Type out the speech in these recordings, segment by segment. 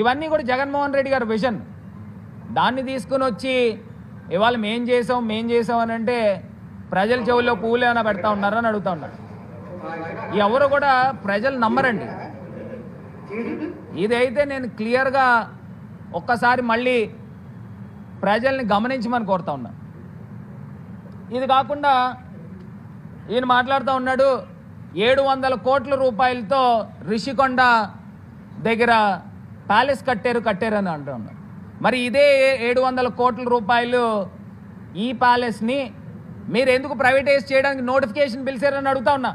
ఇవన్నీ కూడా జగన్మోహన్ రెడ్డి గారు విజన్. దాన్ని తీసుకుని వచ్చి ఇవాళ మేం చేసాం మేం చేసాం అని అంటే ప్రజల చెవుల్లో పువ్వులు ఏమైనా పెడతా ఉన్నారని అడుగుతా ఉన్నాడు. ఎవరు కూడా ప్రజలు నమ్మరండి. ఇదైతే నేను క్లియర్గా ఒక్కసారి మళ్ళీ ప్రజల్ని గమనించమని కోరుతా ఉన్నా. ఇది కాకుండా ఈయన మాట్లాడుతూ ఉన్నాడు ఏడు వందల కోట్ల రూపాయలతో రిషికొండ దగ్గర ప్యాలెస్ కట్టారు కట్టారు అని అంటున్నారు మరి ఇదే ఏడు వందల కోట్ల రూపాయలు ఈ ప్యాలెస్ని మీరు ఎందుకు ప్రైవేటైజ్ చేయడానికి నోటిఫికేషన్ పిలిచారని అడుగుతా ఉన్నా.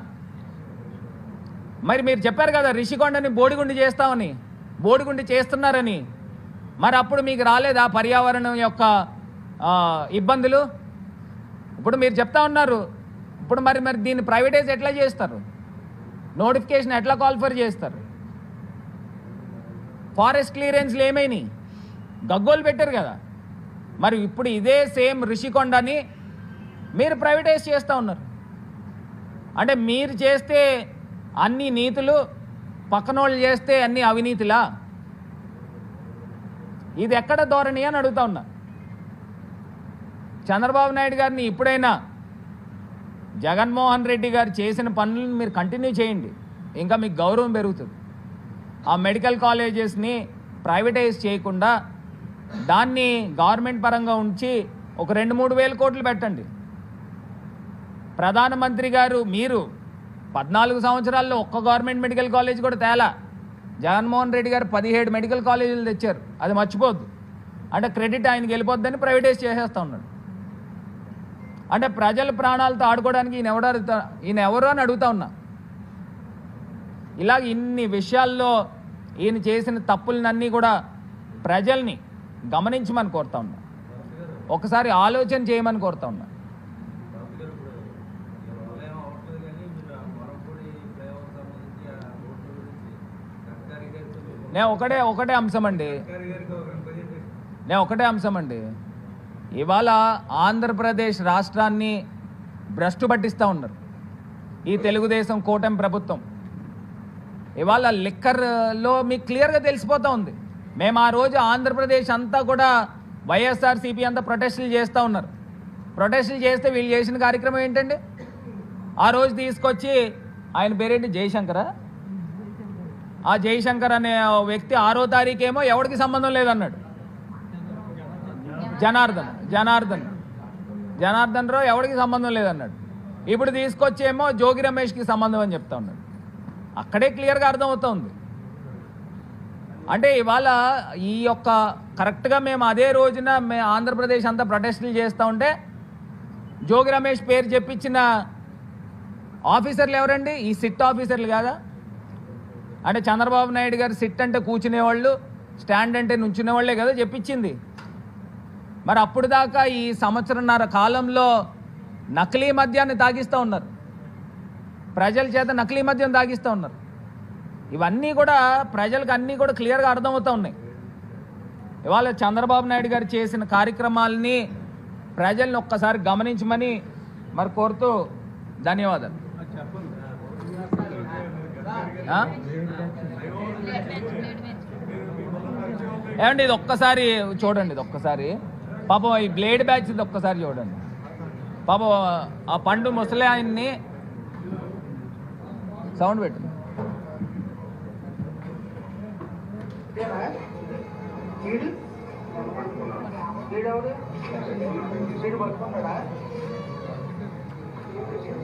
మరి మీరు చెప్పారు కదా రిషికొండని బోడిగుండి చేస్తామని బోడిగుండి చేస్తున్నారని. మరి అప్పుడు మీకు రాలేదా పర్యావరణం యొక్క ఇబ్బందులు? ఇప్పుడు మీరు చెప్తా ఉన్నారు. ఇప్పుడు మరి మరి దీన్ని ప్రైవేటైజ్ ఎట్లా చేస్తారు? నోటిఫికేషన్ ఎట్లా కాల్ఫర్ చేస్తారు? ఫారెస్ట్ క్లియరెన్స్లు ఏమైనాయి? గగ్గోలు పెట్టారు కదా. మరి ఇప్పుడు ఇదే సేమ్ రిషికొండని మీరు ప్రైవేటైజ్ చేస్తూ ఉన్నారు. అంటే మీరు చేస్తే అన్ని నీతులు పక్కనోళ్ళు చేస్తే అన్ని అవినీతిలా? ఇది ఎక్కడ ధోరణి అని అడుగుతా ఉన్నా. చంద్రబాబు నాయుడు గారిని ఇప్పుడైనా జగన్మోహన్ రెడ్డి గారు చేసిన పనులను మీరు కంటిన్యూ చేయండి. ఇంకా మీకు గౌరవం పెరుగుతుంది. ఆ మెడికల్ కాలేజెస్ని ప్రైవేటైజ్ చేయకుండా దాన్ని గవర్నమెంట్ పరంగా ఉంచి ఒక రెండు మూడు వేల కోట్లు పెట్టండి. ప్రధానమంత్రి గారు మీరు పద్నాలుగు సంవత్సరాల్లో ఒక్క గవర్నమెంట్ మెడికల్ కాలేజ్ కూడా తేలా. జగన్మోహన్ రెడ్డి గారు పదిహేడు మెడికల్ కాలేజీలు తెచ్చారు. అది మర్చిపోద్దు. అంటే క్రెడిట్ ఆయనకి వెళ్ళిపోద్దని ప్రైవేటైజ్ చేసేస్తూ ఉన్నాడు. అంటే ప్రజల ప్రాణాలతో ఆడుకోవడానికి ఈయన ఎవరు ఈయన ఎవరు అని అడుగుతా ఉన్నా. ఇలాగ ఇన్ని విషయాల్లో ఈయన చేసిన తప్పులనన్నీ కూడా ప్రజల్ని గమనించమని కోరుతా ఉన్నా. ఒకసారి ఆలోచన చేయమని కోరుతా ఉన్నా. నేను ఒకటే ఒకటే అంశం అండి. నేను ఒకటే అంశం అండి. ఇవాళ ఆంధ్రప్రదేశ్ రాష్ట్రాన్ని భ్రష్టు పట్టిస్తూ ఉన్నారు. ఈ తెలుగుదేశం కూటమి ప్రభుత్వం. ఇవాళ లిక్కర్లో మీకు క్లియర్గా తెలిసిపోతూ ఉంది. మేము ఆ రోజు ఆంధ్రప్రదేశ్ అంతా కూడా వైఎస్ఆర్సీపీ అంతా ప్రొటెస్టులు చేస్తూ ఉన్నారు. ప్రొటెస్టులు చేస్తే వీళ్ళు చేసిన కార్యక్రమం ఏంటండి? ఆ రోజు తీసుకొచ్చి ఆయన పేరేంటి? జయశంకర? ఆ జయశంకర్ అనే వ్యక్తి ఆరో తారీఖేమో ఎవరికి సంబంధం లేదన్నాడు? జనార్దన్ జనార్దన్. జనార్దన్ రావు ఎవరికి సంబంధం లేదన్నాడు? ఇప్పుడు తీసుకొచ్చేమో జోగి రమేష్కి సంబంధం అని చెప్తా ఉన్నాడు. అక్కడే క్లియర్గా అర్థమవుతోంది. అంటే ఇవాళ ఈ యొక్క కరెక్ట్గా మేము అదే రోజున మే ఆంధ్రప్రదేశ్ అంతా ప్రొటెస్టులు చేస్తూ ఉంటే జోగి రమేష్ పేరు చెప్పించిన ఆఫీసర్లు ఎవరండి? ఈ సిట్ ఆఫీసర్లు కాదా? అంటే చంద్రబాబు నాయుడు గారు సిట్ అంటే కూర్చునేవాళ్ళు స్టాండ్ అంటే నుంచునే వాళ్ళే కదా చెప్పించింది. మరి అప్పుడు దాకా ఈ సంవత్సరంన్నర కాలంలో నకిలీ మద్యాన్ని తాగిస్తూ ఉన్నారు. ప్రజల చేత నకిలీ మద్యం తాగిస్తూ ఉన్నారు. ఇవన్నీ కూడా ప్రజలకు అన్నీ కూడా క్లియర్గా అర్థమవుతూ ఉన్నాయి. ఇవాళ చంద్రబాబు నాయుడు గారు చేసిన కార్యక్రమాలని ప్రజల్ని ఒక్కసారి గమనించమని మరి కోరుతూ ధన్యవాదాలు. ఏమండి ఇది ఒక్కసారి చూడండి ఇది ఒక్కసారి. పాపం ఈ బ్లేడ్ బ్యాచ్ ఇది ఒక్కసారి చూడండి. పాపం ఆ పండు ముసలి ఆయన్ని సౌండ్ పెట్టు.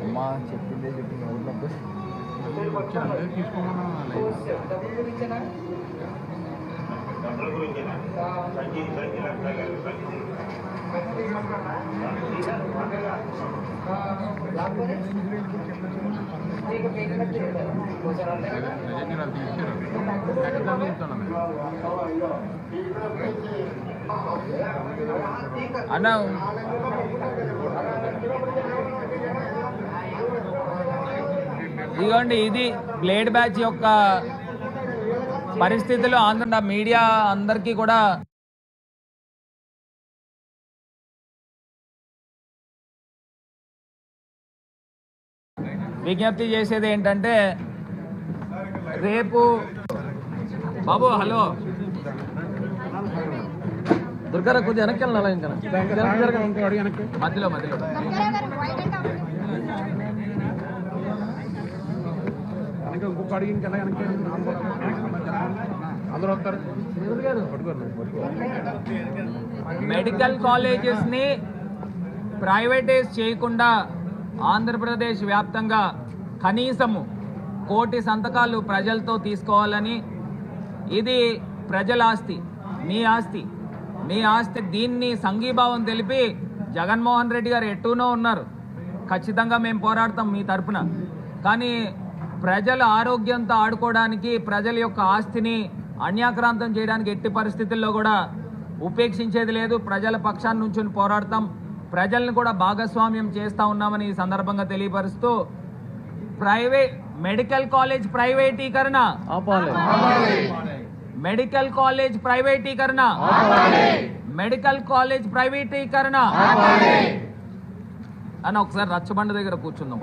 అమ్మా చెప్పిందే చెప్పింది ఊళ్ళో వీడు అన్న. ఇదిగోండి ఇది బ్లేడ్ బ్యాచ్ యొక్క పరిస్థితులు ఆంధ్ర మీడియా అందరికీ కూడా విజ్ఞప్తి చేసేది ఏంటంటే రేపు బాబు హలో. దుర్గారా కొద్దిగా వెనక్కి వెళ్ళాలి ఇంకా. మధ్యలో మధ్యలో. ఒక్క ఇంకొక అడిగి వెనక్కి అందరూ వస్తారు మెడికల్ కాలేజెస్ని ప్రైవేటైజ్ చేయకుండా ఆంధ్రప్రదేశ్ వ్యాప్తంగా కనీసము కోటి సంతకాలు ప్రజలతో తీసుకోవాలని ఇది ప్రజల ఆస్తి మీ ఆస్తి మీ ఆస్తి దీన్ని సంఘీభావం తెలిపి జగన్మోహన్ రెడ్డి గారు ఎట్టునో ఉన్నారు ఖచ్చితంగా మేము పోరాడతాం మీ తరపున కానీ ప్రజల ఆరోగ్యంతో ఆడుకోవడానికి ప్రజల యొక్క ఆస్తిని అన్యాక్రాంతం చేయడానికి ఎట్టి పరిస్థితుల్లో కూడా ఉపేక్షించేది లేదు. ప్రజల పక్షాన్ని నుంచి పోరాడతాం. ప్రజల్ని కూడా భాగస్వామ్యం చేస్తా ఉన్నామని ఈ సందర్భంగా తెలియపరుస్తూ ప్రైవేట్ మెడికల్ కాలేజ్ ప్రైవేటీకరణ. మెడికల్ కాలేజ్ ప్రైవేటీకరణ. మెడికల్ కాలేజ్ ప్రైవేటీకరణ. అని ఒకసారి రచ్చబండ దగ్గర కూర్చుందాం.